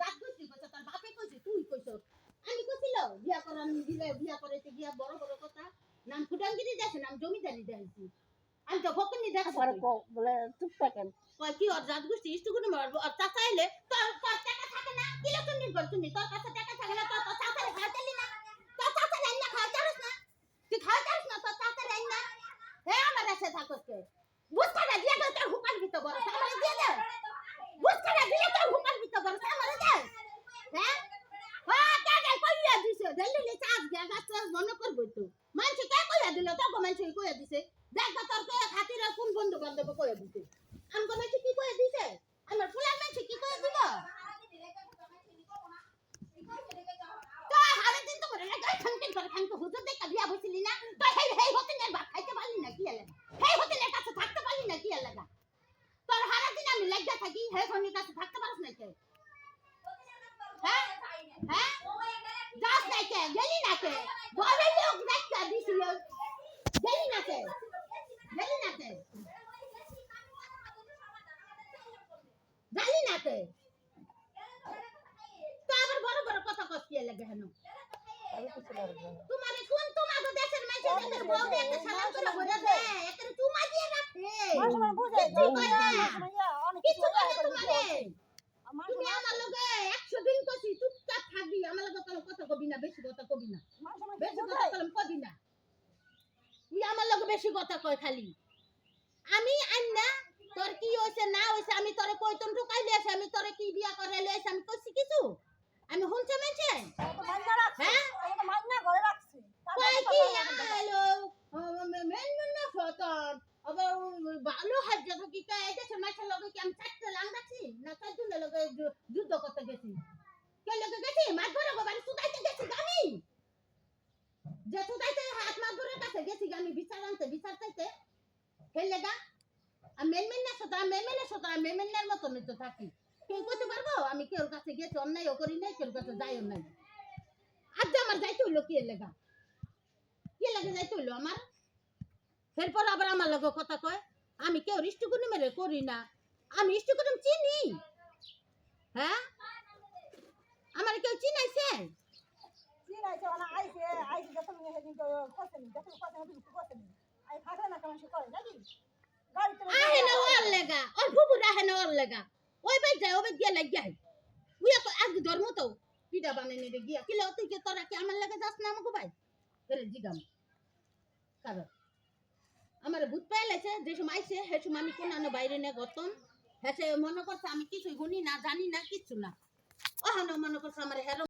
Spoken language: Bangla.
জাত কইছি কইছে তোর বাপে কইছে তুই কইছ আমি কইছিল বিয়া করান দিলে বিয়া করাইতে গিয়া বড় বড় কথা নাম ফুটাঙ্গিরি যাচ্ছে নাম জমিদারি যাইছি। আমি তো ফকনি দেখছি। পরে বলে চুপ থাকেন। কয় কি ওর জাত গোষ্ঠী ইষ্টুকুনি মারবো? আর চাচা এলে তোর তোর টাকা থাকে না কিলো তুমি কর তুমি? তোর কাছে টাকা থাকে না তোর তোর চাচা খাওয়াতে না। তোর চাচা লাইন না খাওয়াতে না। তুই খাওয়াতে না তোর চাচা লাইন না। হে আমার কাছে থাকস বুঝতে না দিয়ে তোর হুকার ভিতর বড় দিয়ে দাও বুঝতে না দিয়ে তোর হুকার ভিতর বড় আমার দে হ্যাঁ হ্যাঁ কে কে কইয়া দিল্লি চাষ গাছ মনে করবই তো। মানুষ কে কইয়া দিল তোকে মানুষ কইয়া দিছে। দেখ তো তোর কে খাতির কোন বন্ধু বান্ধব কইয়া দিছে। আমগো মানুষ কি কইয়া দিছে? আমার ফুলার মানুষ কি কইয়া দিব তো তো তো হেই হেই হেই থাকতে পারলি না কি লাগা তোর আমি লাগা থাকি হে ফোনের কাছে থাকতে পারছ না কে হ্যাঁ? হ্যাঁ যাস না কে গেলি না কে ঘরে লোক দেখা দিছিল গেলি না কে গেলি না কে গেলি না কে তো আবার বড় বড় কথা কষ্ট লাগে হেন। আমি কিছু বলব না। তোমার কোন তোমার দেশের মানুষের দেশের বউ একটা সালাম করে ভরে দেয়। একটা চুমা দিয়ে রাখে মানুষ আমার বুঝে, কিছু যে না। মানুষ আমার অনেক কিছু কিছু করে তোমারে। তুমি আমার লগে একশো দিন কছি চুপচাপ থাকবি। আমার লগে কোনো কথা কবি না বেশি কথা কবি না। বেশি কথা কলম কবি না। তুই আমার লগে বেশি কথা কয় খালি। আমি আন্না তোর কি হইছে না হইছে আমি তোরে কইতন ঢুকাইলে আছে আমি তোরে কি বিয়া করে লইছে আমি কইছি কিছু আমি শুনছে মেনছে ও তো মাইনা রাখছে। হ্যাঁ? ও তো মাইনা ঘরে রাখছে। তারপরে কয় তো কি কথা বলতে পারে। আলো মেন না সতন ভালো হাজ্য থাকি কা এই দেশের মাছের লগে কি আমি চারটে লাঙ্গাছি না চারজনের লগে যুদ্ধ করতে গেছি। কে লগে গেছি? মাছ ধরে বাড়ি সুদাইতে গেছি আমি। যে সুদাইতে হাত মাছ ধরে কাছে গেছি আমি, বিচার আনতে, বিচার চাইতে। খেলে গা আমি মেন মেন না সতন মেন মেন না সতন মেন মেনের মতনই তো থাকি। কেউ করতে পারব? আমি কেউ কাছে গেছি অন্যায়ও করি নাই কেউ কাছে যাইও নাই। আজ আমার যাইতে হইল, কি লেগা? কি লাগে যাইতে হইল আমার? এরপর আবার আমার লগে কথা কয় আমি কেউ ইষ্টকুনি মেরে করি না। আমি ইষ্টকুনি চিনি। হ্যাঁ? আমার কেউ চিনাইছে? ঠিক আছে, ওনা আইছে, আইছে যখন নিয়ে সেদিন তো কষেনি, যখন কষেনি, ওদিন তো কষেনি। আই থাকলে না কেমন সে করে, নাকি? গাড়িতে বসে আহে না ওর লেগা ওর ফুবুর আহে না ওর লেগা। ওই বাই যায় ওই গিয়া লাগিয়া উইয়া তো ধর্ম তো? পিঠা বানাই নেবে গিয়া। কিলে তুই কে তোরা কি আমার লাগে যাস না আমাকে ভাই? জিগাম। কারণ আমার ভূত পাইলেছে যে সময় আইছে, সে সময় আমি কোন বাইরে নিয়ে গতম। হ্যাঁ সে মনে করছে আমি কিছুই গুনি না, জানি না, কিচ্ছু না। ও মনে করছে আমার হেরো